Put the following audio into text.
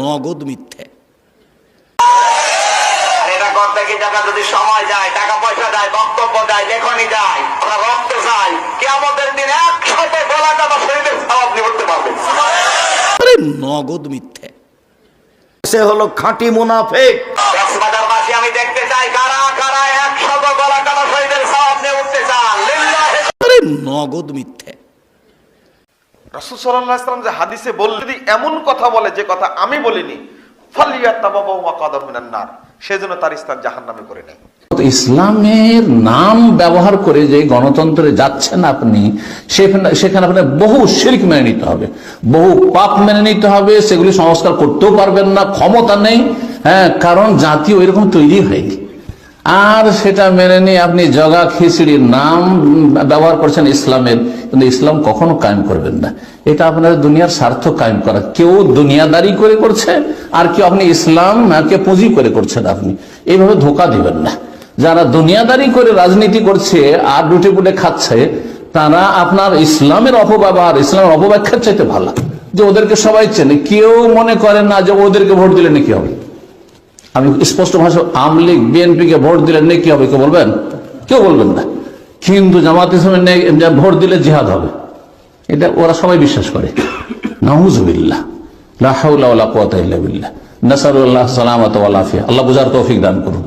নগদ মিথ্যে। করতে টাকা যদি সময় যায় টাকা পয়সা দেয় বক্তব্য দেয় লেখনি যায় আমরা রক্ত চাই কেমতের দিন একসাথে গলা টাকা শরীরের স্বভাব নিবড়তে পারবে। নগদ মিথ্যে। সে হলো খাঁটি মুনাফেক। আমি দেখতে চাই কারা কারা একসাথে গলা টাকা শরীরের স্বভাব নিয়ে উঠতে চান। লিল্লাহে আরে নগদ মিথ্যে। রাসুল যে হাদিসে যদি এমন কথা বলে, যে কথা আমি বলিনি ইসলামের নাম ব্যবহার করে যে গণতন্ত্রে যাচ্ছেন আপনি, সেখানে আপনার বহু শিল্প মেনে নিতে হবে। বহু পাপ মেনে নিতে হবে, সেগুলি সংস্কার করতেও পারবেন না, ক্ষমতা নেই হ্যাঁ কারণ জাতীয় এরকম তৈরি হয়নি। আর সেটা মেনে নিয়ে আপনি জগা খিচড়ির নাম ব্যবহার করছেন ইসলামের, কিন্তু ইসলাম কখনো কায়েম করবেন না। এটা আপনার দুনিয়ার স্বার্থ কায়েম করা। কেউ দুনিয়াদারি করে করছে, আর কেউ আপনি ইসলামকে পুঁজি করে করছেন আপনি। এইভাবে ধোকা দিবেন না। যারা দুনিয়াদারি করে রাজনীতি করছে আর লুটে পুটে খাচ্ছে, তারা আপনার ইসলামের অপব্যবহার, ইসলামের অপব্যাখ্যার চাইতে ভালো। যে ওদেরকে সবাই চেনে, কেউ মনে করে না যে ওদেরকে ভোট দিলে নাকি হবে। আমি স্পষ্ট ভাষা আওয়ামী লীগ বিএনপি কে ভোট দিলে নেই কি হবে, কেউ বলবেন? কেউ বলবেন না। কিন্তু জামাত ইসলামের নেই ভোট দিলে জিহাদ হবে। এটা ওরা সবাই বিশ্বাস করে। নাহুজবিল্লাহ লা হাওলা ওয়ালা কুওয়াতা ইল্লা বিল্লাহ। নাসারুল্লাহ সালামাত আল্লাহ বুঝার তৌফিক দান করুন।